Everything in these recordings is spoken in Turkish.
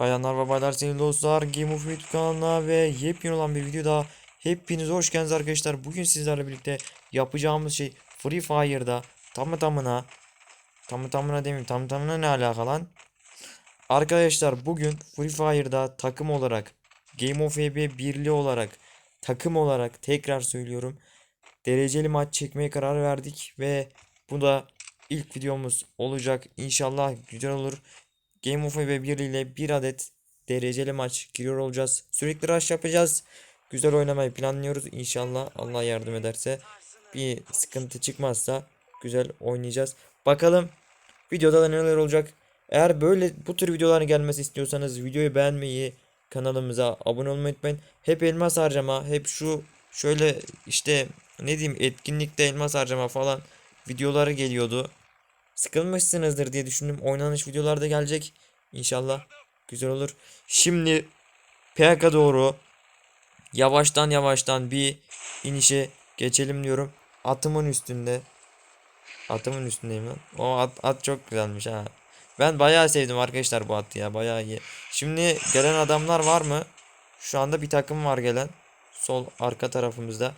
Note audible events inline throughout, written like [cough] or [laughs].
Bayanlar ve baylar sevgili dostlar Game of YouTube kanalına ve yepyeni olan bir video daha Hepiniz hoş geldiniz arkadaşlar Bugün sizlerle birlikte yapacağımız şey Free Fire'da tamı tamına Tamı tamına demeyeyim tamı tamına ne alaka lan Arkadaşlar bugün Free Fire'da takım olarak Game of EB birliği olarak Takım olarak tekrar söylüyorum Dereceli maç çekmeye karar verdik ve bu da ilk videomuz olacak. İnşallah güzel olur. Game of ve birliğiyle bir adet dereceli maç giriyor olacağız. Sürekli rush yapacağız. Güzel oynamayı planlıyoruz. İnşallah Allah yardım ederse bir sıkıntı çıkmazsa güzel oynayacağız. Bakalım videoda da neler olacak. Eğer böyle bu tür videoların gelmesi istiyorsanız videoyu beğenmeyi, kanalımıza abone olmayı unutmayın. Hep elmas harcama, hep şu şöyle işte ne diyeyim etkinlikte elmas harcama falan videoları geliyordu. Sıkılmışsınızdır diye düşündüm. Oynanış videolarda gelecek. İnşallah güzel olur. Şimdi PK doğru yavaştan yavaştan bir inişe geçelim diyorum. Atımın üstünde. Atımın üstündeyim lan. O at, at çok güzelmiş ha. Ben bayağı sevdim arkadaşlar bu atı ya. Bayağı iyi. Şimdi gelen adamlar var mı? Şu anda bir takım var gelen. Sol arka tarafımızda.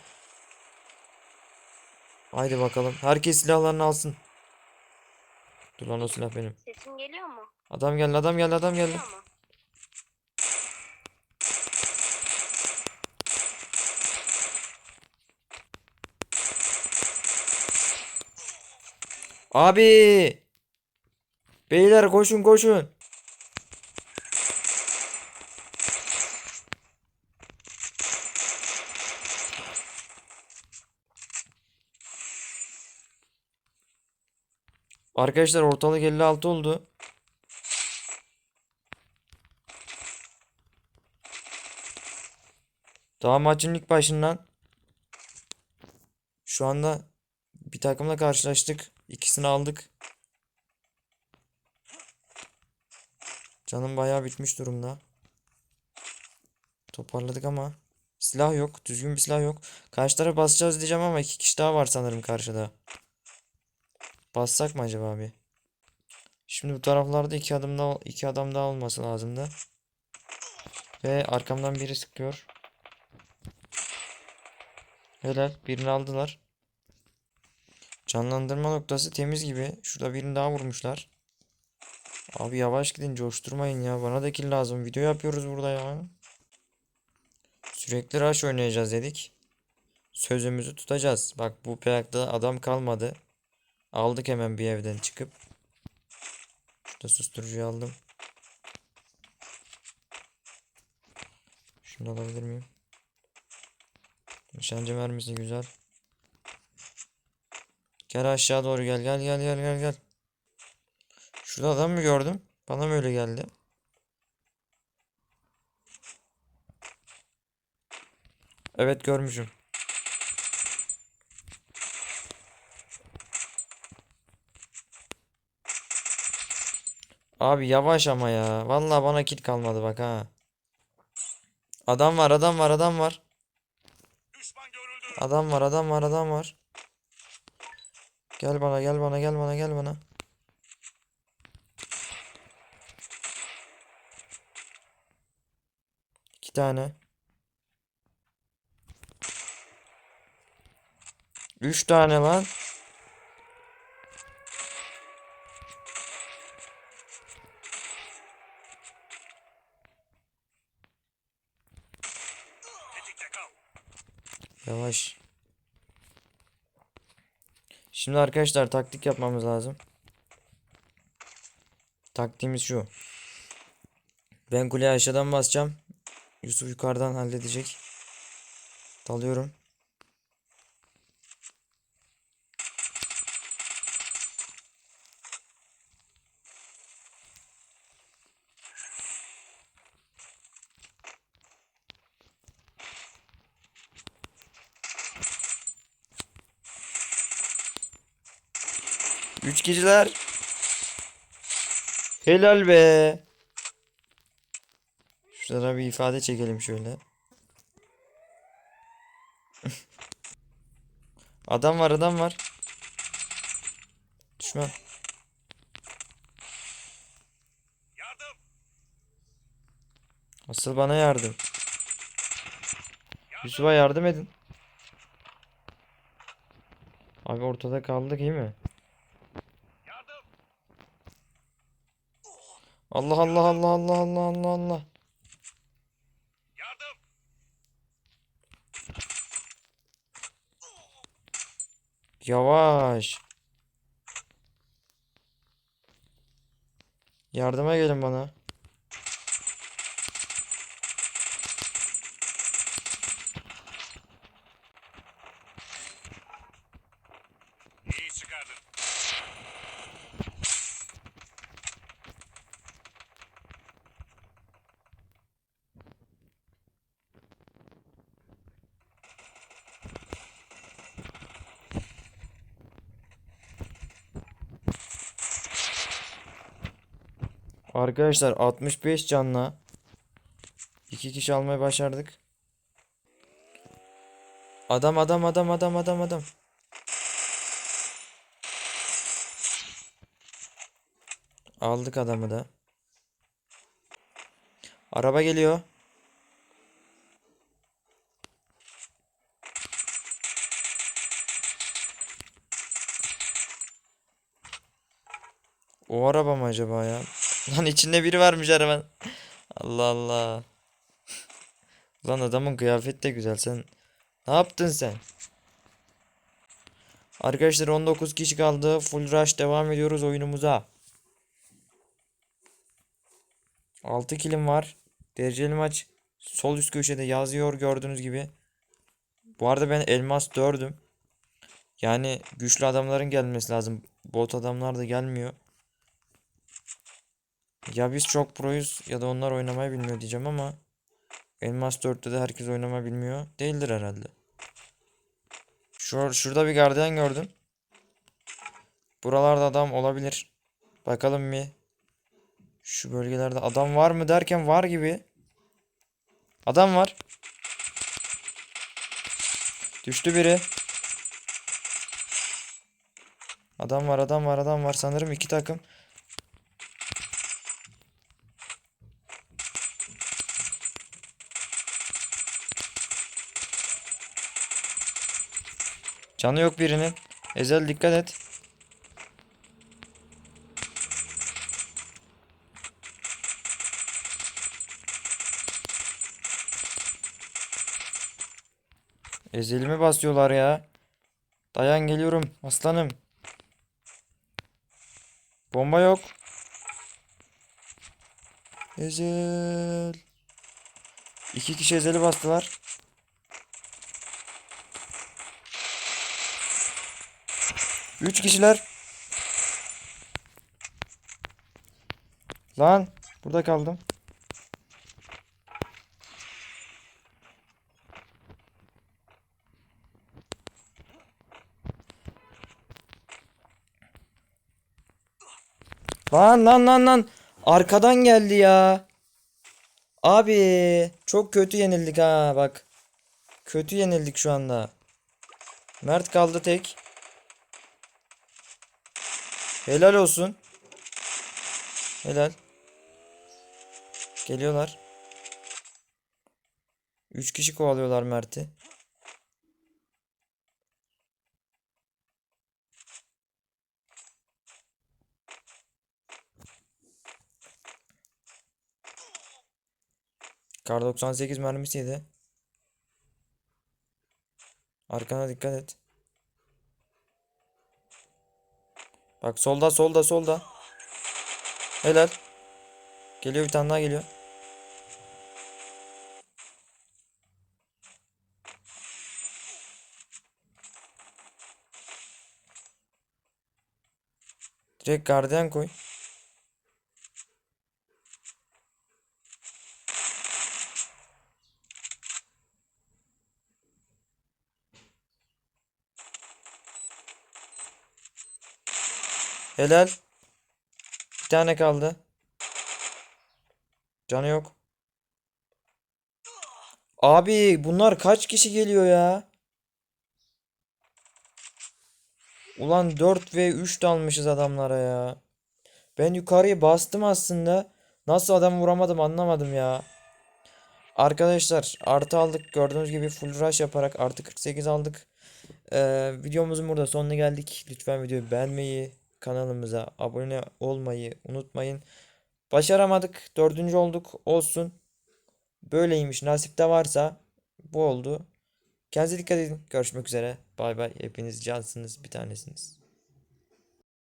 Haydi bakalım. Herkes silahlarını alsın. Dur lan o silah benim. Sesim geliyor mu? Adam geldi adam geldi adam geldi. Geliyor mu? Abi! Beyler koşun koşun. Arkadaşlar ortalık 56 oldu. Daha maçın ilk başından şu anda bir takımla karşılaştık. İkisini aldık. Canım bayağı bitmiş durumda. Toparladık ama silah yok. Düzgün bir silah yok. Karşı tarafa basacağız diyeceğim ama iki kişi daha var sanırım karşıda. Bassak mı acaba abi? Şimdi bu taraflarda iki adım daha iki adam daha olması lazımdı. Ve arkamdan biri sıkıyor. Helal. Birini aldılar. Canlandırma noktası temiz gibi. Şurada birini daha vurmuşlar. Abi yavaş gidin coşturmayın ya. Bana da kill lazım. Video yapıyoruz burada ya. Sürekli rush oynayacağız dedik. Sözümüzü tutacağız. Bak bu plakta adam kalmadı. Aldık hemen bir evden çıkıp. Şurada susturucuyu aldım. Şunu alabilir miyim? Nişancı mermisi güzel. Gel aşağı doğru gel gel gel gel gel gel. Şurada adam mı gördüm? Bana mı öyle geldi? Evet görmüşüm. Abi yavaş ama ya. Vallahi bana kit kalmadı bak ha. Adam var, adam var, adam var. Adam var, adam var, adam var. Gel bana, gel bana, gel bana, gel bana. İki tane. Üç tane lan. Yavaş. Şimdi arkadaşlar taktik yapmamız lazım. Taktiğimiz şu. Ben kuleye aşağıdan basacağım. Yusuf yukarıdan halledecek. Dalıyorum. Üç kişiler. Helal be. Şurada bir ifade çekelim şöyle. [laughs] Adam var adam var. Düşman. Asıl bana yardım. Yusuf'a yardım edin. Abi ortada kaldık iyi mi? Allah Allah Allah Allah Allah Allah Allah. Yavaş. Yardıma gelin bana. Arkadaşlar 65 canla iki kişi almayı başardık. Adam adam adam adam adam adam. Aldık adamı da. Araba geliyor. O araba mı acaba ya? Lan içinde biri varmış arabanın. Allah Allah. Lan adamın kıyafeti de güzel. Sen ne yaptın sen? Arkadaşlar 19 kişi kaldı. Full rush devam ediyoruz oyunumuza. 6 kilim var. Dereceli maç sol üst köşede yazıyor gördüğünüz gibi. Bu arada ben elmas 4'üm. Yani güçlü adamların gelmesi lazım. Bot adamlar da gelmiyor. Ya biz çok proyuz ya da onlar oynamayı bilmiyor diyeceğim ama Elmas 4'te de herkes oynamayı bilmiyor. Değildir herhalde. Şur şurada bir gardiyan gördüm. Buralarda adam olabilir. Bakalım bir. Şu bölgelerde adam var mı derken var gibi. Adam var. Düştü biri. Adam var, adam var, adam var. Sanırım iki takım. Canı yok birinin. Ezel dikkat et. Ezelimi basıyorlar ya. Dayan geliyorum aslanım. Bomba yok. Ezel. İki kişi ezeli bastılar. Üç kişiler. Lan burada kaldım. Lan lan lan lan. Arkadan geldi ya. Abi çok kötü yenildik ha bak. Kötü yenildik şu anda. Mert kaldı tek. Helal olsun. Helal. Geliyorlar. Üç kişi kovalıyorlar Mert'i. Kar 98 mermisi yedi. Arkana dikkat et. Bak solda solda solda. Helal. Geliyor bir tane daha geliyor. Direkt gardiyan koy. Helal. Bir tane kaldı. Canı yok. Abi bunlar kaç kişi geliyor ya? Ulan 4 ve 3 dalmışız adamlara ya. Ben yukarıyı bastım aslında. Nasıl adam vuramadım anlamadım ya. Arkadaşlar artı aldık. Gördüğünüz gibi full rush yaparak artı 48 aldık. Ee, videomuzun burada sonuna geldik. Lütfen videoyu beğenmeyi, kanalımıza abone olmayı unutmayın. Başaramadık. Dördüncü olduk. Olsun. Böyleymiş. Nasipte varsa bu oldu. Kendinize dikkat edin. Görüşmek üzere. Bay bay. Hepiniz cansınız. Bir tanesiniz.